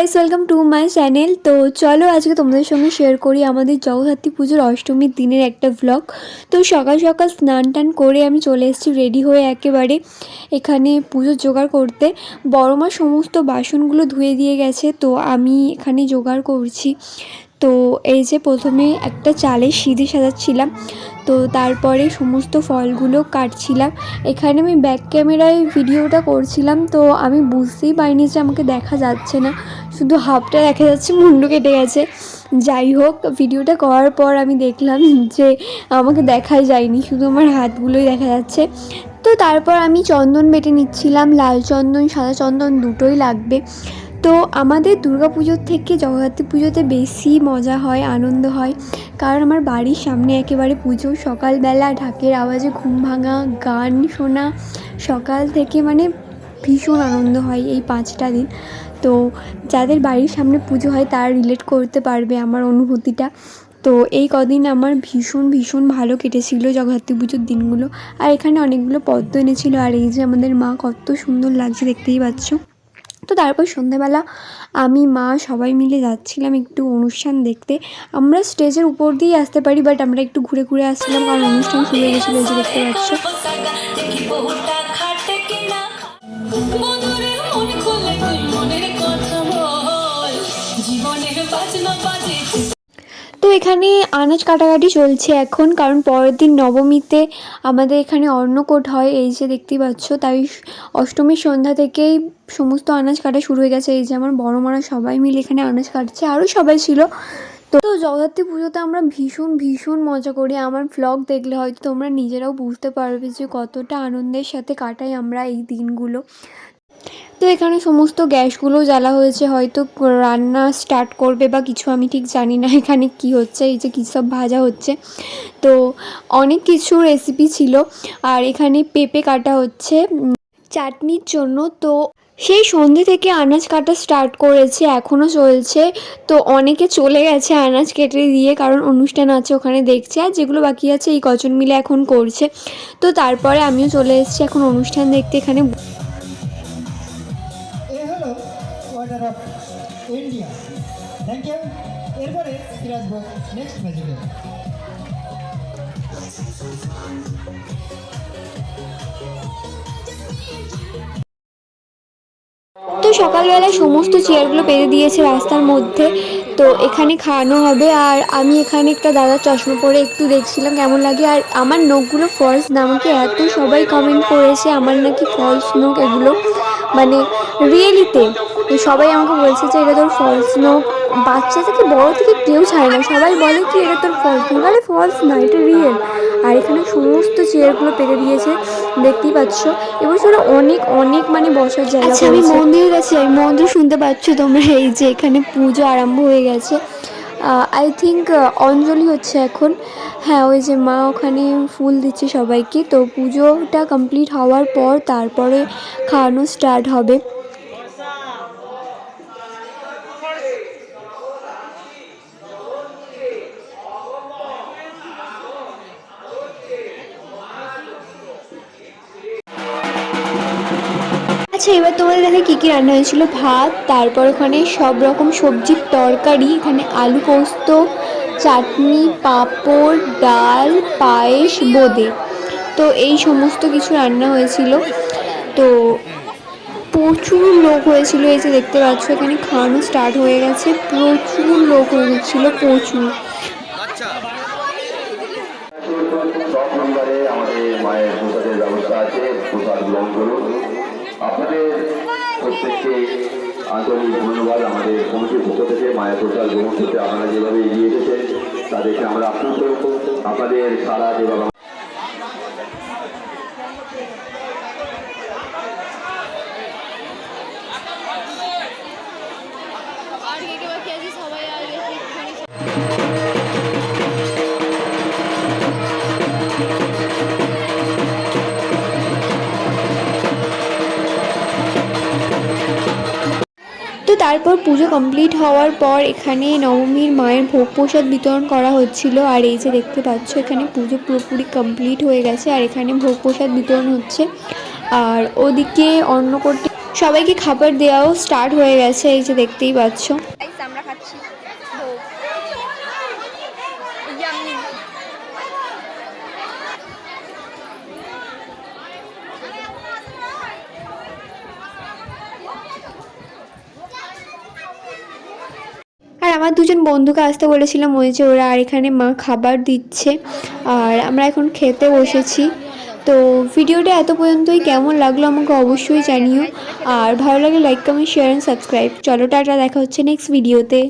Guys welcome to my channel তো চলো আজকে তোমাদের সঙ্গে শেয়ার করি আমাদের জগদ্ধাত্রী পুজোর অষ্টমীর দিনের একটা ভ্লগ তো সকাল সকাল স্নান টান করে আমি চলে এসেছি রেডি হয়ে একেবারে এখানে পুজোর জোগাড় করতে। বড় মা সমস্ত বাসনগুলো ধুয়ে দিয়ে গেছে, তো আমি এখানে জোগাড় করছি। তো এই যে প্রথমে একটা চালের সিঁড়ি সাজাচ্ছিলাম, তো তারপরে সমস্ত ফলগুলো কাটছিলাম। এখানে আমি ব্যাক ক্যামেরায় ভিডিওটা করছিলাম, তো আমি বুঝতেই পারিনি যে আমাকে দেখা যাচ্ছে না। শুধু হাফটা দেখা যাচ্ছে, মুন্ডু কেটে গেছে। যাই হোক ভিডিওটা করার পর আমি দেখলাম যে আমাকে দেখাই যায়নি, শুধু আমার হাতগুলোই দেখা যাচ্ছে। তো তারপর আমি চন্দন বেটে নিচ্ছিলাম, লাল চন্দন, সাদা চন্দন দুটোই লাগবে। তো আমাদের দুর্গা পুজোর থেকে জগদ্ধাত্রী পুজোতে বেশি মজা হয়, আনন্দ হয়। কারণ আমার বাড়ির সামনে একেবারে পুজো, সকালবেলা ঢাকের আওয়াজে ঘুম ভাঙা, গান শোনা, সকাল থেকে মানে ভীষণ আনন্দ হয় এই পাঁচটা দিন। তো যাদের বাড়ির সামনে পুজো হয় তারা রিলেট করতে পারবে আমার অনুভূতিটা। তো এই কদিন আমার ভীষণ ভীষণ ভালো কেটেছিল জগদ্ধাত্রী পুজোর দিনগুলো। আর এখানে অনেকগুলো পদ্ম এনেছিল। আর এই যে আমাদের মা কত সুন্দর লাগছে দেখতেই পাচ্ছ। তো তারপর সন্ধ্যেবেলা আমি, মা সবাই মিলে যাচ্ছিলাম একটু অনুষ্ঠান দেখতে। আমরা স্টেজের উপর দিয়েই আসতে পারি বাট আমরা একটু ঘুরে ঘুরে আসছিলাম কারণ অনুষ্ঠান শুরু হয়ে গেছিল যে দেখতে পাচ্ছ। এখানে আনাজ কাটাকাটি চলছে এখন, কারণ পরের দিন নবমীতে আমাদের এখানে অন্নকূট হয়, এই যে দেখতেই পাচ্ছ। তাই অষ্টমীর সন্ধ্যা থেকেই সমস্ত আনাজ কাটা শুরু হয়ে গেছে। এই যে আমার বড় মারা সবাই মিলে এখানে আনাজ কাটছে, আরও সবাই ছিল। তো জগদ্ধাত্রী পুজোতে আমরা ভীষণ ভীষণ মজা করি। আমার ভ্লগ দেখলে হয়তো তোমরা নিজেরাও বুঝতে পারবে যে কতটা আনন্দের সাথে কাটাই আমরা এই দিনগুলো। তো এখানে সমস্ত গ্যাসগুলো জ্বালা হয়েছে, হয়তো রান্না স্টার্ট করবে বা কিছু, আমি ঠিক জানি না এখানে কি হচ্ছে, এই যে কী সব ভাজা হচ্ছে। তো অনেক কিছু রেসিপি ছিল, আর এখানে পেঁপে কাটা হচ্ছে চাটনির জন্য। তো সেই সন্ধে থেকে আনাজ কাটা স্টার্ট করেছে এখনও চলছে। তো অনেকে চলে গেছে আনাজ কেটে দিয়ে, কারণ অনুষ্ঠান আছে ওখানে দেখছে, আর যেগুলো বাকি আছে এই কজন মিলে এখন করছে। তো তারপরে আমিও চলে এসেছি এখন অনুষ্ঠান দেখতে এখানে। Order of India thank you এরপরে ফিরে আসব নেক্সট ম্যাজিকে তো সকালবেলায় সমস্ত চেয়ারগুলো পেতে দিয়েছে রাস্তার মধ্যে। তো এখানে খাওয়ানো হবে। আর আমি এখানে একটা দাদার চশমা পরে একটু দেখছিলাম কেমন লাগে। আর আমার নখগুলো ফলস না, আমাকে এত সবাই কমেন্ট করেছে। আমার নাকি ফলস নখ এগুলো। মানে রিয়েলিতে সবাই আমাকে বলছে যে এটা তোর ফলস নখ বাচ্চা থেকে বড় থেকে কেউ ছাড়ে না। সবাই বলে কি এটা তোর ফলস নখ আরে ফলস না এটা রিয়েল আর এখানে সমস্ত চেয়ারগুলো পেতে দিয়েছে দেখতেই পাচ্ছ। এবছর অনেক অনেক মানে বসার জায়গা আচ্ছা আমি মন্দিরে গেছি আমি মন্দির শুনতে পাচ্ছ তোমরা এই যে এখানে পুজো আরম্ভ হয়ে গেছে। আই থিঙ্ক অঞ্জলি হচ্ছে এখন। হ্যাঁ ওই যে মা ওখানে ফুল দিচ্ছে সবাইকে। তো পুজোটা কমপ্লিট হওয়ার পর তারপরে খাওয়ানো স্টার্ট হবে। আচ্ছা এবার তোমাদের দেখে কী কী রান্না হয়েছিল? ভাত তারপর ওখানে সব রকম সবজির তরকারি এখানে আলু পোস্ত চাটনি পাঁপড় ডাল পায়েস বোঁদে। তো এই সমস্ত কিছু রান্না হয়েছিল। তো প্রচুর লোক হয়েছিল এই যে দেখতে পাচ্ছ এখানে খাওয়ানো স্টার্ট হয়ে গেছে। প্রচুর লোক হয়ে গেছিল প্রচুর আমাদের মায়ের প্রসাদের ব্যবস্থা আছে প্রসাদ গ্রহণ করুন। আপনাদের প্রত্যেককে আন্তরিক ধন্যবাদ। আমাদের কমিটির পক্ষ থেকে মায়ের প্রসাদ গ্রহণ করতে আপনারা যেভাবে এগিয়ে এসেছেন, তাদেরকে আমরা আপ্লুত আপনাদের সারা যেভাবে তো তারপর পুজো কমপ্লিট হওয়ার পর এখানে নবমীর মায়ের ভোগ প্রসাদ বিতরণ করা হচ্ছিল। আর এই যে দেখতে পাচ্ছ, এখানে পুজো পুরোপুরি কমপ্লিট হয়ে গেছে। আর এখানে ভোগ প্রসাদ বিতরণ হচ্ছে। আর ওদিকে অন্য করতে সবাইকে খাবার দেওয়াও স্টার্ট হয়ে গেছে, এই যে দেখতেই পাচ্ছ। আমরা খাচ্ছি। আর আমার দুজন বন্ধুকে আসতে বলেছিলাম ওই যে ওরা আর এখানে মা খাবার দিচ্ছে আর আমরা এখন খেতে বসেছি। তো ভিডিওটা এত পর্যন্তই। কেমন লাগল আমাকে অবশ্যই জানিও। আর ভালো লাগে like comment share and subscribe চলো টাটা, দেখা হচ্ছে নেক্সট ভিডিওতে